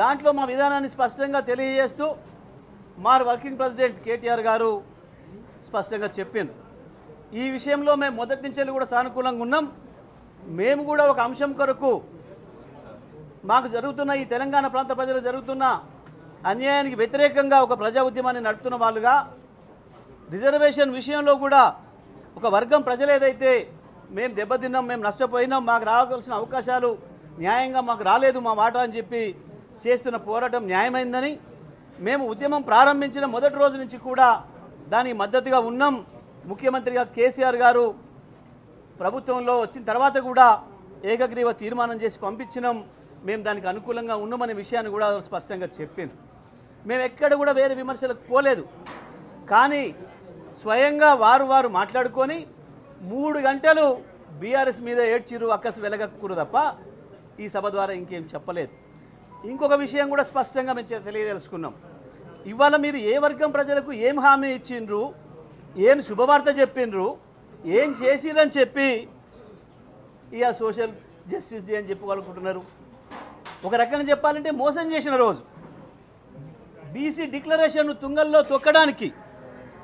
దాంట్లో మా విధానాన్ని స్పష్టంగా తెలియజేస్తూ మా వర్కింగ్ ప్రెసిడెంట్ కేటీఆర్ గారు స్పష్టంగా చెప్పింది. ఈ విషయంలో మేము మొదటి నుంచి కూడా సానుకూలంగా ఉన్నాం. మేము కూడా ఒక అంశం కొరకు మాకు జరుగుతున్న ఈ తెలంగాణ ప్రాంత ప్రజలు జరుగుతున్న అన్యాయానికి వ్యతిరేకంగా ఒక ప్రజా ఉద్యమాన్ని నడుపుతున్న వాళ్ళుగా రిజర్వేషన్ విషయంలో కూడా ఒక వర్గం ప్రజలు ఏదైతే మేము దెబ్బతిన్నాం మేము నష్టపోయినాం మాకు రావాల్సిన అవకాశాలు న్యాయంగా మాకు రాలేదు మా మాట అని చెప్పి చేస్తున్న పోరాటం న్యాయమైందని మేము ఉద్యమం ప్రారంభించిన మొదటి రోజు నుంచి కూడా దానికి మద్దతుగా ఉన్నాం. ముఖ్యమంత్రిగా కేసీఆర్ గారు ప్రభుత్వంలో వచ్చిన తర్వాత కూడా ఏకగ్రీవ తీర్మానం చేసి పంపించినాం. మేము దానికి అనుకూలంగా ఉన్నామనే విషయాన్ని కూడా స్పష్టంగా చెప్పింది మేము ఎక్కడ కూడా వేరే విమర్శలకు పోలేదు. కానీ స్వయంగా వారు వారు మాట్లాడుకొని మూడు గంటలు బీఆర్ఎస్ మీద ఏడ్చిరు అక్కస్ వెలగక్కురు తప్ప ఈ సభ ద్వారా ఇంకేం చెప్పలేదు. ఇంకొక విషయం కూడా స్పష్టంగా మేము తెలియదలుచుకున్నాం. ఇవాళ మీరు ఏ వర్గం ప్రజలకు ఏం హామీ ఇచ్చిండ్రు ఏం శుభవార్త చెప్పిండ్రు ఏం చేసిరని చెప్పి ఇక సోషల్ జస్టిస్ డే అని చెప్పుకోవాలనుకుంటున్నారు ఒక రకంగా చెప్పాలంటే మోసం చేసిన రోజు. బీసీ డిక్లరేషన్ను తుంగల్లో తొక్కడానికి